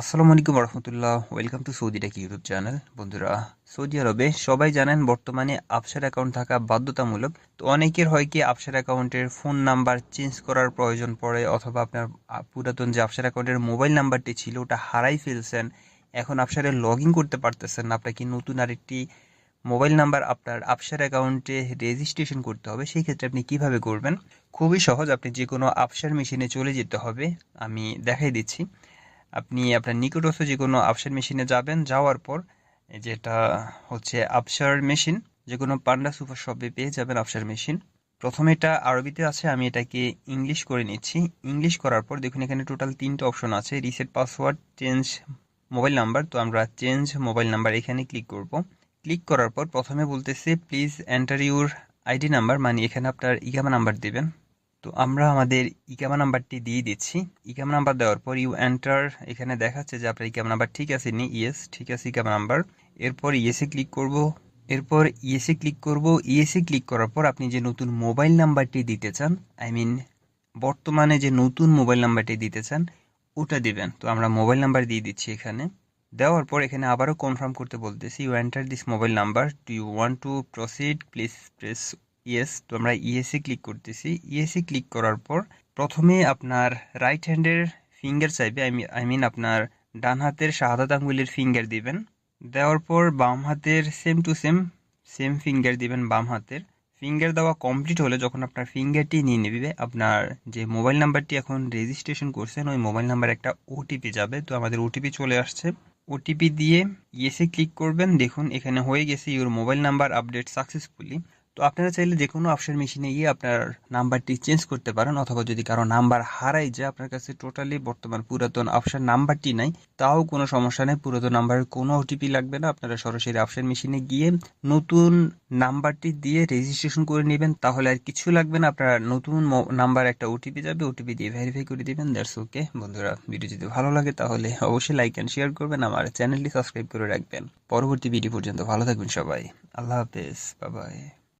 আসসালামু আলাইকুম রহমতুল্লাহ welcome to Saudi tech YouTube channel বন্ধুরা, সৌদি আরবে সবাই জানেন বর্তমানে আপসার অ্যাকাউন্ট থাকা বাধ্যতামূলক। তো অনেকের হয় কি আপসার অ্যাকাউন্টের ফোন নাম্বার চেঞ্জ করার প্রয়োজন পড়ে অথবা আপনার পুরাতন যে আপসার অ্যাকাউন্টের মোবাইল নাম্বারটি ছিল, ওটা হারাই ফেলছেন। এখন আপসারে লগ ইন করতে পারতেছেন না। আপনাকে নতুন আরেকটি মোবাইল নাম্বার আপনার আপসার অ্যাকাউন্টে রেজিস্ট্রেশন করতে হবে। সেই ক্ষেত্রে আপনি কীভাবে করবেন? খুবই সহজ, আপনি যে কোনো আপসার মেশিনে চলে যেতে হবে। আমি দেখাই দিচ্ছি। আপনি আপনার নিকটস্থ যে কোনো আপসার মেশিনে যাবেন, যাওয়ার পর যেটা হচ্ছে আপসার মেশিন যে কোনো পান্ডা সুপার শপে পেয়ে যাবেন আপসার মেশিন প্রথমে এটা আরবিতে আছে, আমি এটাকে ইংলিশ করে নিচ্ছি। ইংলিশ করার পর দেখুন এখানে টোটাল তিনটে অপশন আছে reset password change mobile number তো আমরা চেঞ্জ মোবাইল নাম্বার এখানে ক্লিক করব। ক্লিক করার পর প্রথমে বলতেছে please enter your ID number মানে এখানে আপনার ইগামা নাম্বার দিবেন। তো আমরা আমাদের ইকামা নাম্বারটি দিয়ে দিচ্ছি। ইকামা নাম্বার দেওয়ার পর ইউ এন্টার এখানে দেখাচ্ছে যে আপনার ইকামা নাম্বার ঠিক আছে নি ইয়েস ঠিক আছে ইকামা নাম্বার। এরপর ইয়েসে ক্লিক করব। এরপর ইয়েসে ক্লিক করব। ইয়েসে ক্লিক করার পর আপনি যে নতুন মোবাইল নাম্বারটি দিতে চান আই মিন বর্তমানে যে নতুন মোবাইল নাম্বারটি দিতে চান, ওটা দিবেন। তো আমরা মোবাইল নাম্বার দিয়ে দিচ্ছি এখানে। দেওয়ার পর এখানে আবারও কনফার্ম করতে বলতেছি you enter this mobile number do you want to proceed please press yes তো আমরা ইয়েসে ক্লিক করতেছি। ইয়েসে ক্লিক করার পর প্রথমে আপনার রাইট হ্যান্ডের ফিঙ্গার চাইবে আই মিন আপনার ডান হাতের শাহাদাত আঙ্গুলের ফিঙ্গার দিবেন। দেওয়ার পর বাম হাতের same to same same finger দিবেন বাম হাতের। ফিঙ্গার দেওয়া কমপ্লিট হলে যখন আপনার ফিঙ্গারটি নিয়ে নেবে, আপনার যে মোবাইল নাম্বারটি এখন রেজিস্ট্রেশন করছেন, ওই মোবাইল নাম্বার একটা ওটিপি যাবে। তো আমাদের ওটিপি চলে আসছে। ওটিপি দিয়ে ইয়েসে ক্লিক করবেন। দেখুন, এখানে হয়ে গেছে your mobile number update successfully তো আপনারা চাইলে যে কোনো অপশন মেশিনে গিয়ে আপনার নাম্বারটি চেঞ্জ করতে পারেন, অথবা যদি কারও নাম্বার হারাই যায় আপনার কাছে টোটালি বর্তমান পুরাতন অপশন নাম্বারটি নাই, তাও কোনো সমস্যা নেই। পুরাতন নাম্বারের কোনো ওটিপি লাগবে না। আপনারা সরাসরি অপশন মেশিনে গিয়ে নতুন নাম্বারটি দিয়ে রেজিস্ট্রেশন করে নেবেন। তাহলে আর কিছু লাগবে না। আপনার নতুন নাম্বার একটা ওটিপি যাবে ওটিপি দিয়ে ভেরিফাই করে দিবেন। দ্যাটস ওকে বন্ধুরা ভিডিও যদি ভালো লাগে তাহলে অবশ্যই লাইক অ্যান্ড শেয়ার করবেন। আমার চ্যানেলটি সাবস্ক্রাইব করে রাখবেন। পরবর্তী ভিডিও পর্যন্ত ভালো থাকবেন সবাই। আল্লাহ হাফেজ। বাবাই